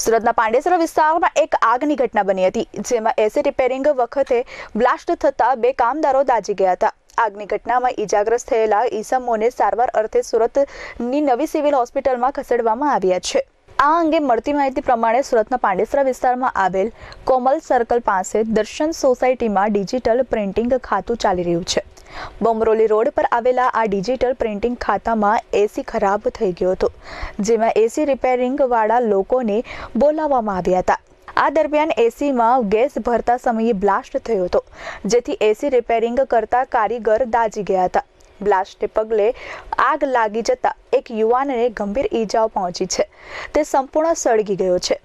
સુરતના પાંડેસરા વિસ્તારમાં એક આગની ઘટના બની હતી, જેમાં એસી રિપેરિંગ વખતે બ્લાસ્ટ થતા બે કામદારો દાજી ગયા હતા. આગની ઘટનામાં ઈજાગ્રસ્ત થયેલા ઈસમોને સારવાર અર્થે સુરતની નવી સિવિલ હોસ્પિટલમાં ખસેડવામાં આવ્યા છે. આ અંગે મળતી માહિતી પ્રમાણે સુરતના પાંડેસરા વિસ્તારમાં આવેલ કોમલ સર્કલ પાસે દર્શન સોસાયટીમાં ડિજિટલ પ્રિન્ટિંગ ખાતું ચાલી રહ્યું છે. બમરોલી રોડ પર આવેલા આ ડિજિટલ પ્રિન્ટિંગ ખાતામાં એસી ખરાબ થઈ ગયો હતો, જેમાં એસી રિપેરિંગ વાળા લોકોને બોલાવવામાં આવ્યા હતા. આ દરમિયાન એસીમાં ગેસ ભરતા સમયે બ્લાસ્ટ થયો હતો, જેથી એસી રિપેરિંગ કરતા કારીગર દાઝી ગયા હતા. બ્લાસ્ટને પગલે આગ લાગી જતા એક યુવાનને ગંભીર ઈજાઓ પહોંચી છે. તે સંપૂર્ણ સળગી ગયો છે.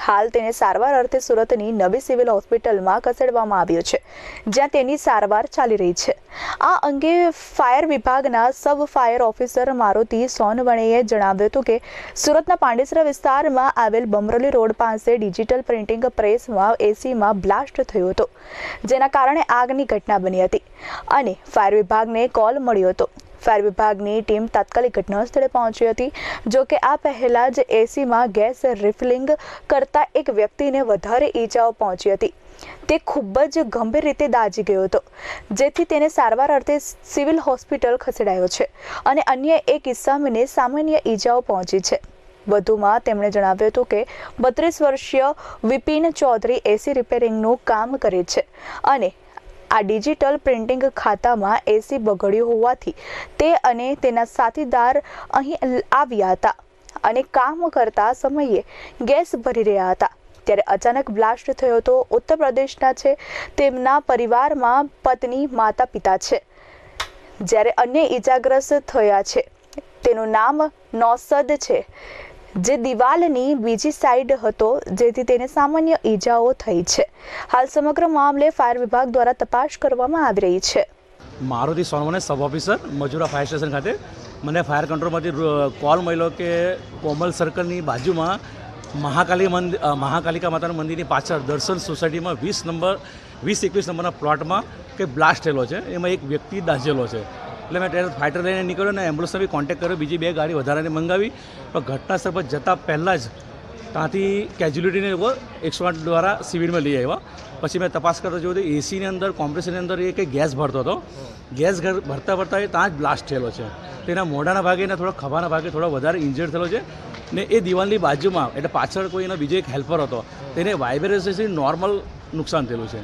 હાલ તેને સારવાર અર્થે સુરતની નવી સિવિલ હોસ્પિટલમાં ખસેડવામાં આવ્યો છે, જ્યાં તેની સારવાર ચાલી રહી છે. આ અંગે ફાયર વિભાગના સબ ફાયર ઓફિસર મારુતિ સોનવણેએ જણાવ્યું હતું કે, સુરતના પાંડેસરા વિસ્તારમાં આવેલ બમરોલી રોડ પાસે ડિજિટલ પ્રિન્ટિંગ પ્રેસમાં એસીમાં બ્લાસ્ટ થયો હતો, જેના કારણે આગની ઘટના બની હતી અને ફાયર વિભાગને કોલ મળ્યો હતો. ફાયર વિભાગની ટીમ તાત્કાલિક ઘટના સ્થળે પહોંચી હતી, જો કે આ પહેલા જ એસીમાં ગેસ રિફિલિંગ કરતા એક વ્યક્તિને વધારે ઈજાઓ પહોંચી હતી. તે ખૂબ જ ગંભીર રીતે દાઝી ગયો હતો, જેથી તેને સારવાર અર્થે સિવિલ હોસ્પિટલ ખસેડાયો છે અને અન્ય એક ઇસામીને સામાન્ય ઈજાઓ પહોંચી છે. વધુમાં તેમણે જણાવ્યું હતું કે, બત્રીસ વર્ષીય વિપિન ચૌધરી એસી રિપેરિંગનું કામ કરે છે અને આ ડિજિટલ પ્રિન્ટિંગ ખાતામાં એસી બગડ્યું હોવાથી તે અને તેના સાથીદાર અહીં આવ્યા હતા અને કામ કરતા સમયે ગેસ ભરી રહ્યા હતા. ત્યારે અચાનક બ્લાસ્ટ થયો તો ઉત્તર પ્રદેશના છે તેમના પરિવારમાં પત્ની માતા પિતા છે. જ્યારે અન્ય ઈજાગ્રસ્ત થયા છે, તેનું નામ નૌસદ છે. જે દિવાલની બીજી સાઈડ હતો, જેથી તેને સામાન્ય ઈજાઓ થઈ છે. હાલ સમગ્ર મામલે ફાયર વિભાગ દ્વારા તપાસ કરવામાં આવી રહી છે. Maruti Sonawane sub officer, Majura fire station ખાતે. મને ફાયર કંટ્રોલમાંથી કોલ મળ્યો કે કોમલ સર્કલની બાજુમાં મહાકાલી મંદિર મહાકાલિકા માતાના મંદિરની પાછળ, દર્શન સોસાયટીમાં વીસ નંબર, વીસ એકવીસ નંબરના પ્લોટમાં કે બ્લાસ્ટ થયેલો છે. એમાં એક વ્યક્તિ દાઝેલો છે. એટલે મેં ત્યારે ફાઇટર લઈને નીકળ્યો અને એમ્બ્યુલન્સને બી કોન્ટેક્ટ કર્યો. બીજી બે ગાડી વધારાની મંગાવી. પણ ઘટના સ્થળ પર જતાં પહેલાં જ ત્યાંથી કેજ્યુલિટીને લોકો એકસો આઠ દ્વારા સિવિલમાં લઈ આવ્યા. પછી મેં તપાસ કરતો જોયું તો એસીની અંદર કોમ્પ્રેસરની અંદર એ કંઈ ગેસ ભરતો હતો. ગેસ ઘર ભરતા ભરતા એ ત્યાં જ બ્લાસ્ટ થયેલો છે. તેના મોઢાના ભાગે અને થોડા ખભાના ભાગે થોડો વધારે ઇન્જર્ડ થયેલો છે. ને એ દિવાલની બાજુમાં, એટલે પાછળ કોઈ એનો બીજો એક હેલ્પર હતો, તેને વાઇબ્રેશનથી નોર્મલ નુકસાન થયેલું છે.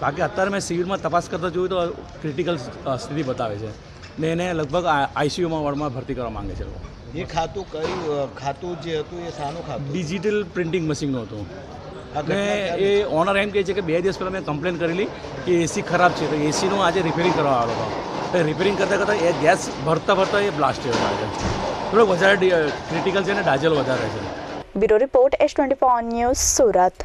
બાકી અત્યારે મેં સિવિલમાં તપાસ કરતા જોયું તો ક્રિટિકલ સ્થિતિ બતાવે છે. ને એને લગભગ આઈસીયુમાં વોર્ડમાં ભરતી કરવા માંગે છે લોકો. એ ખાતું કયું ખાતું જે હતું એ સાનું ખાતું? ડિજિટલ પ્રિન્ટિંગ મશીનનું હતું. આ ને ઘટના ક્યારે? એ ઓનર એમ કહે છે કે બે દિવસ પહેલાં મેં કમ્પ્લેન કરેલી કે એસી ખરાબ છે તો એસીનું આજે રિપેરિંગ કરવા આવ્યો હતો. રિપેરિંગ કરતાં કરતાં એ ગેસ ભરતા ભરતા એ બ્લાસ્ટ થયો છે થોડોક વધારે ક્રિટિકલ છે ને ડાજલ વધારે છે. Bureau report S twenty news Surat.